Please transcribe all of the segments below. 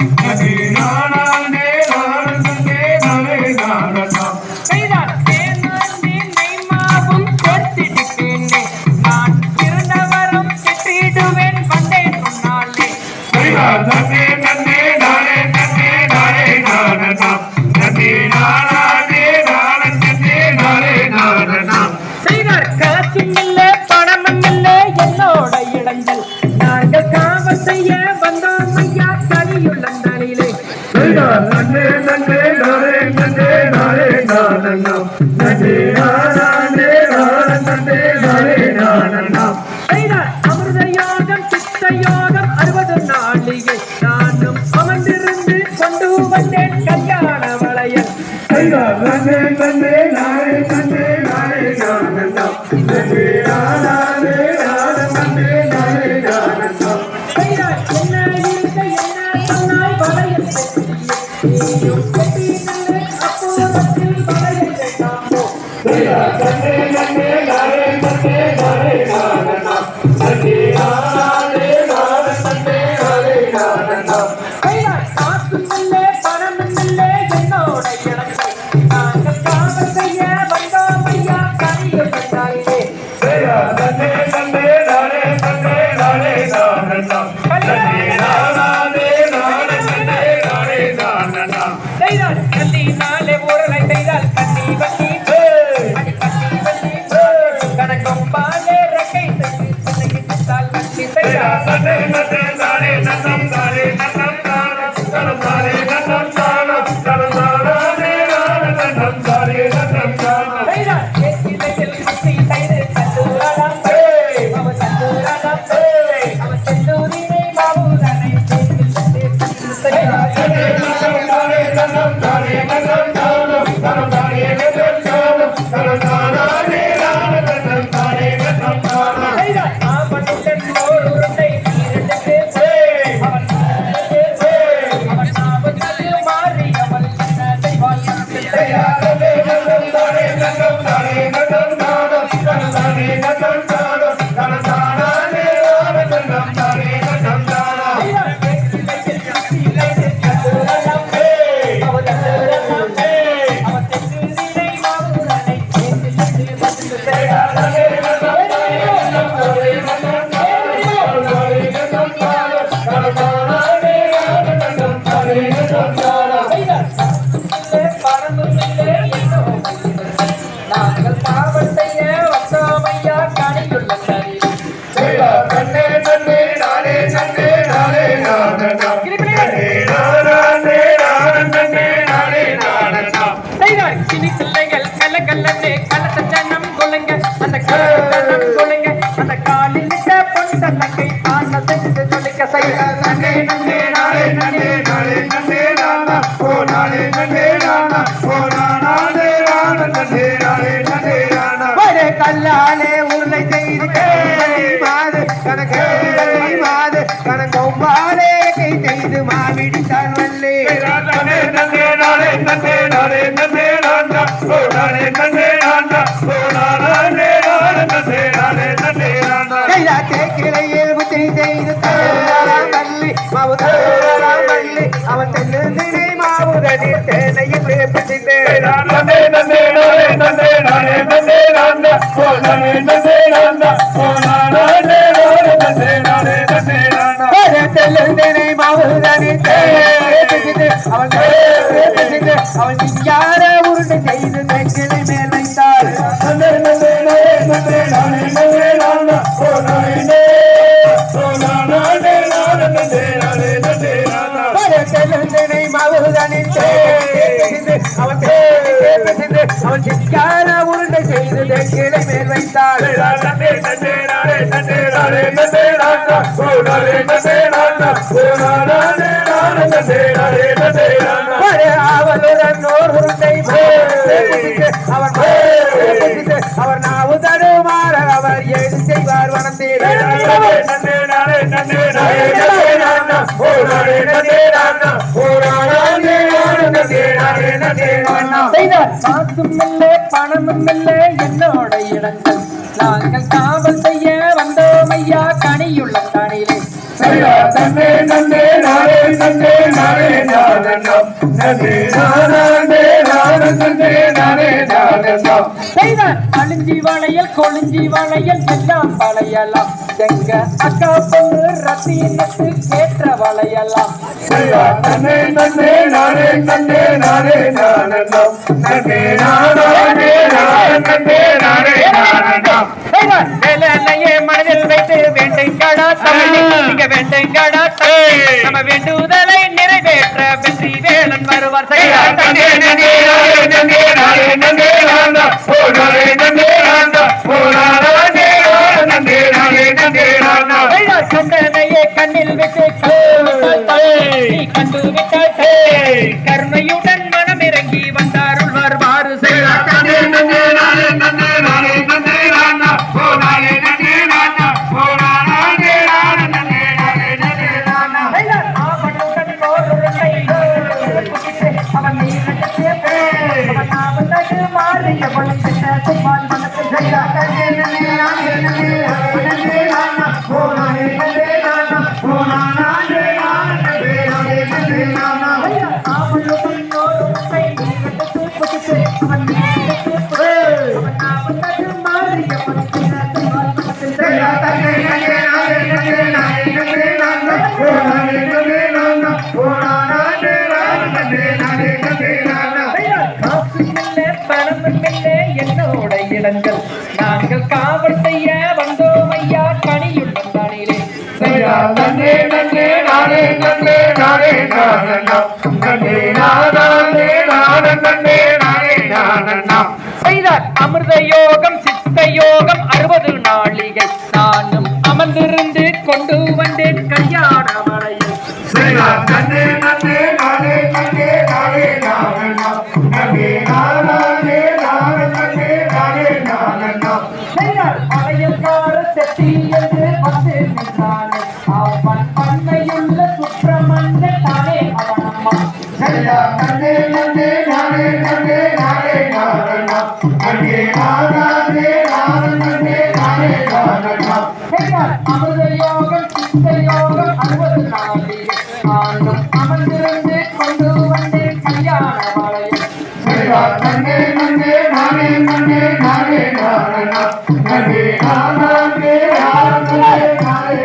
That's it. Kande Kande நாரே Kande நாரே கந்தா கந்தே ராதாதே ராத கந்தே நாரே கந்தா கையா என்ன இருக்க என்ன சொன்னாய் வரையில் நீயும் கட்டி நின்று அப்போ வரையில் கையா கண்டாரிலே பிள்ளைகள் கல கல்லே கலத்த நம் கொள்ளுங்க அந்த கலத்தனம் கொள்ளுங்க அந்த காலில் நிட்ட பொன் தன்னங்கை ஆன செஞ்சு தொலைக்க செய்ய. நன்னே நன்னே நாளே நன்னே நாளே நன்னே நானா ஓ நாளே கல்லாலே உருளை செய்து மாது கணக்கு மாது கணங்கொம்பாலே கை செய்து மாவிடி. அவன் யார உருண்டு செய்து தைக்கிளை மேலைந்தாள் அவன் அவன் சிக்கான உருண்டை செய்து தெங்கிலை மேல் வைத்தாள். அவளுடன் நோர் உருண்டை அவன் அவர் நாவு தடுமாற அவர் ஏது செய்வார் வனந்தீர் ஓ பணமும் இல்லை என்னோட இடங்கள். நாங்கள் காவல் செய்ய வந்தோம் ஐயா கனியுள்ள கனிலே. அழிஞ்சி வளையல் கொழிஞ்சி வளையல் எல்லாம் வளையலாம். எங்க அக்கா பொண்ணு ரத்தினத்து கேட்ட வளையலாம் நன்னே நன்னே நானே நன்னே நானே நானே நன்னே நானே நானே நானே நானே செய்தார் வேலையே மனதில் வைத்து வேண்டுங்கடா தமிழ் நீங்க வேண்டுங்கடா தமிழ். நம்ம வேண்டுதலை நிறைவேற்ற வெற்றி வேலன் வருவார். கண்டு விட்டாய் காசுமில்ல பணமுமில்ல என்னோட இடங்கள். நாங்கள் காவல் செய்ய வந்தோம் ஐயா கனியுள்ளம் தானிலே நன்னே நன்னே நானே நன்னே நானே நானே நன்னே நானே நானே நன்னே நானே நானே செய்தார் அமிர்த யோகம் சித்த யோகம் அறுபது நாளிகை நானும் அமர்ந்திருந்து கொண்டு வந்தேன் கல்யாண மலையில் செய்தார். நன்னே நன்னே நானே நன்னே நானே நானே மலையல்கார செட்டி என்று வந்து நின்றானே அவன் பண்ணையுள்ள சுப்பிரமணிய தானே அவனம்மா செய்தார் நன்னே நன்னே நானே நன்னே நானே நானே நன்னே நானே நானே நானே நானே அமிர்த யோகம் சித்த யோகம்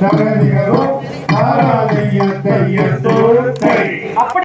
சகதிகளோ நாராயண தையத்தோ தை அப்படி